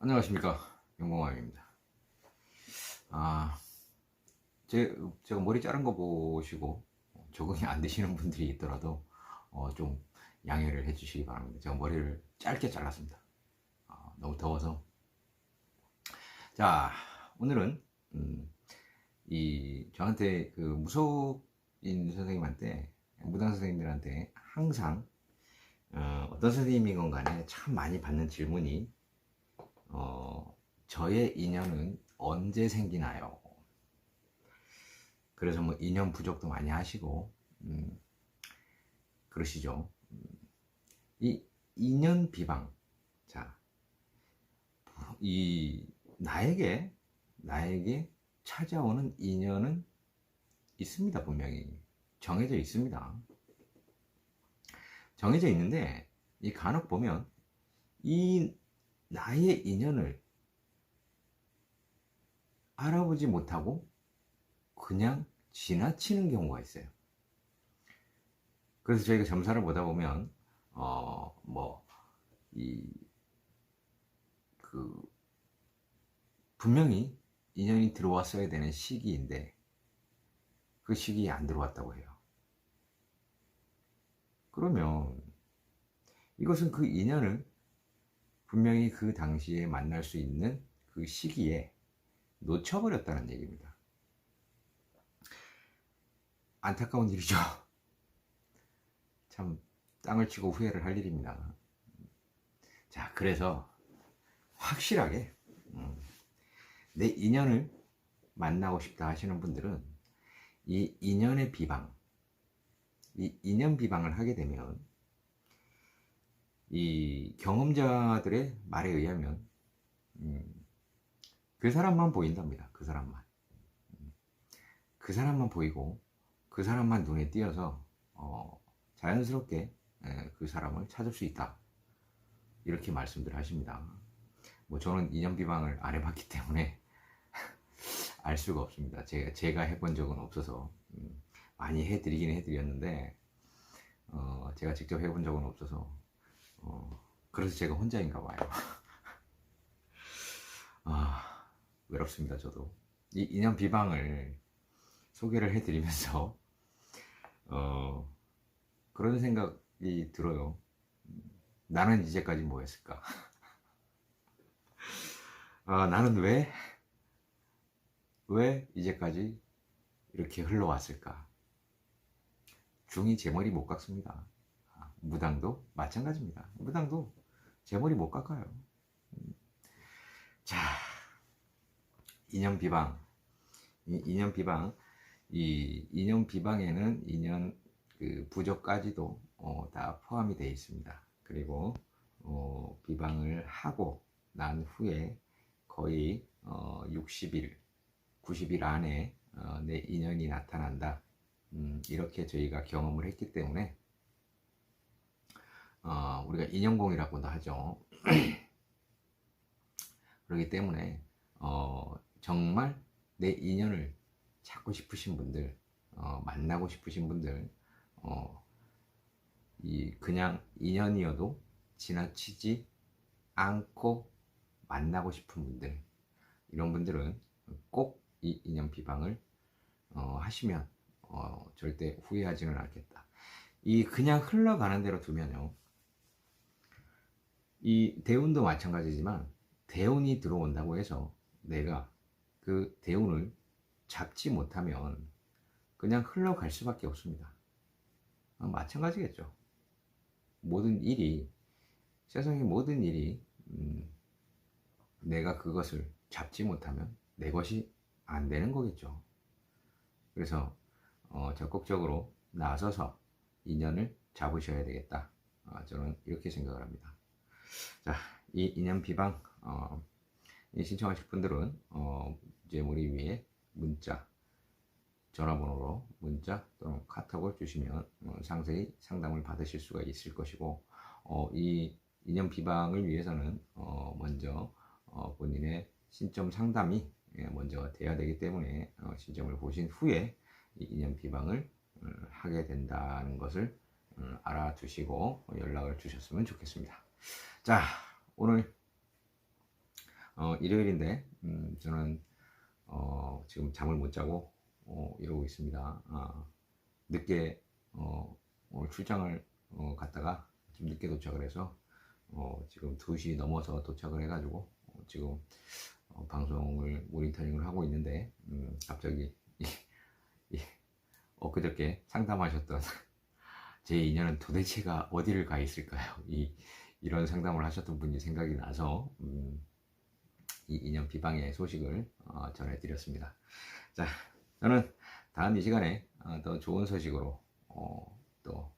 안녕하십니까 영광왕입니다. 아, 제, 제가 머리 자른 거 보시고 적응이 안 되시는 분들이 있더라도 어, 좀 양해를 해주시기 바랍니다. 제가 머리를 짧게 잘랐습니다. 아, 너무 더워서. 자, 오늘은 음, 이 저한테 그 무속인 선생님한테 무당 선생님들한테 항상 어, 어떤 선생님이건 간에 참 많이 받는 질문이 어, 저의 인연은 언제 생기나요? 그래서 뭐 인연 부족도 많이 하시고, 음, 그러시죠. 음, 이 인연 비방. 자, 이, 나에게, 나에게 찾아오는 인연은 있습니다, 분명히. 정해져 있습니다. 정해져 있는데, 이 간혹 보면, 이 나의 인연을 알아보지 못하고 그냥 지나치는 경우가 있어요. 그래서 저희가 점사를 보다 보면 어 뭐 이 그 분명히 인연이 들어왔어야 되는 시기인데 그 시기에 안 들어왔다고 해요. 그러면 이것은 그 인연을 분명히 그 당시에 만날 수 있는 그 시기에 놓쳐버렸다는 얘기입니다. 안타까운 일이죠. 참 땅을 치고 후회를 할 일입니다. 자, 그래서 확실하게 음, 내 인연을 만나고 싶다 하시는 분들은 이 인연의 비방, 이 인연 비방을 하게 되면 이 경험자들의 말에 의하면 음, 그 사람만 보인답니다. 그 사람만. 음, 그 사람만 보이고 그 사람만 눈에 띄어서 어, 자연스럽게 에, 그 사람을 찾을 수 있다. 이렇게 말씀들 하십니다. 뭐 저는 인연 비방을 안 해봤기 때문에 알 수가 없습니다. 제가, 제가 해본 적은 없어서 음, 많이 해드리긴 해드렸는데 어, 제가 직접 해본 적은 없어서 어, 그래서 제가 혼자인가 봐요. 아, 외롭습니다, 저도. 이 인연 비방을 소개를 해드리면서, 어, 그런 생각 이 들어요. 나는 이제까지 뭐 했을까? 아, 나는 왜, 왜 이제까지 이렇게 흘러왔을까? 중이 제 머리 못 깎습니다. 무당도 마찬가지입니다. 무당도 제 머리 못 깎아요. 자, 인연 비방. 이 인연 비방. 이 인연 비방에는 인연 그 부적까지도 어, 다 포함이 되어 있습니다. 그리고 어, 비방을 하고 난 후에 거의 어, 60일, 90일 안에 어, 내 인연이 나타난다. 음, 이렇게 저희가 경험을 했기 때문에 어, 우리가 인연공이라고도 하죠. 그렇기 때문에 어, 정말 내 인연을 찾고 싶으신 분들, 어, 만나고 싶으신 분들, 어, 이 그냥 인연이어도 지나치지 않고 만나고 싶은 분들, 이런 분들은 꼭 이 인연 비방을 어, 하시면 어, 절대 후회하지는 않겠다. 이 그냥 흘러가는 대로 두면요. 이 대운도 마찬가지지만 대운이 들어온다고 해서 내가 그 대운을 잡지 못하면 그냥 흘러갈 수밖에 없습니다. 아, 마찬가지겠죠. 모든 일이 세상의 모든 일이 음, 내가 그것을 잡지 못하면 내 것이 안 되는 거겠죠. 그래서 어, 적극적으로 나서서 인연을 잡으셔야 되겠다. 어, 저는 이렇게 생각을 합니다. 자, 이 인연 비방 어, 신청하실 분들은 어, 이제 우리 위에 문자, 전화번호로 문자 또는 카톡을 주시면 어, 상세히 상담을 받으실 수가 있을 것이고 어, 이 인연 비방을 위해서는 어, 먼저 어, 본인의 신점 상담이 예, 먼저 돼야 되기 때문에 어, 신점을 보신 후에 이 인연 비방을 어, 하게 된다는 것을 어, 알아두시고 연락을 주셨으면 좋겠습니다. 자, 오늘 어, 일요일인데 음, 저는 어, 지금 잠을 못 자고 어, 이러고 있습니다. 아, 늦게 어, 오늘 출장을 어, 갔다가 좀 늦게 도착을 해서 어, 지금 2시 넘어서 도착을 해가지고 어, 지금 어, 방송을 모니터링을 하고 있는데 음, 갑자기 엊그저께 상담하셨던 제 인연은 도대체가 어디를 가 있을까요? 이, 이런 상담을 하셨던 분이 생각이 나서 음, 이 인연 비방의 소식을 어, 전해드렸습니다. 자, 저는 다음 이 시간에 어, 더 좋은 소식으로 어, 또,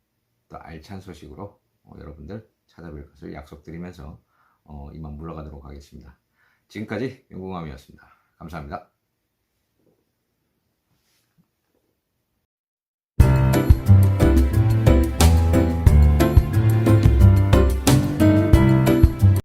또 알찬 소식으로 어, 여러분들 찾아뵐 것을 약속드리면서 어, 이만 물러가도록 하겠습니다. 지금까지 영궁함이었습니다. 감사합니다.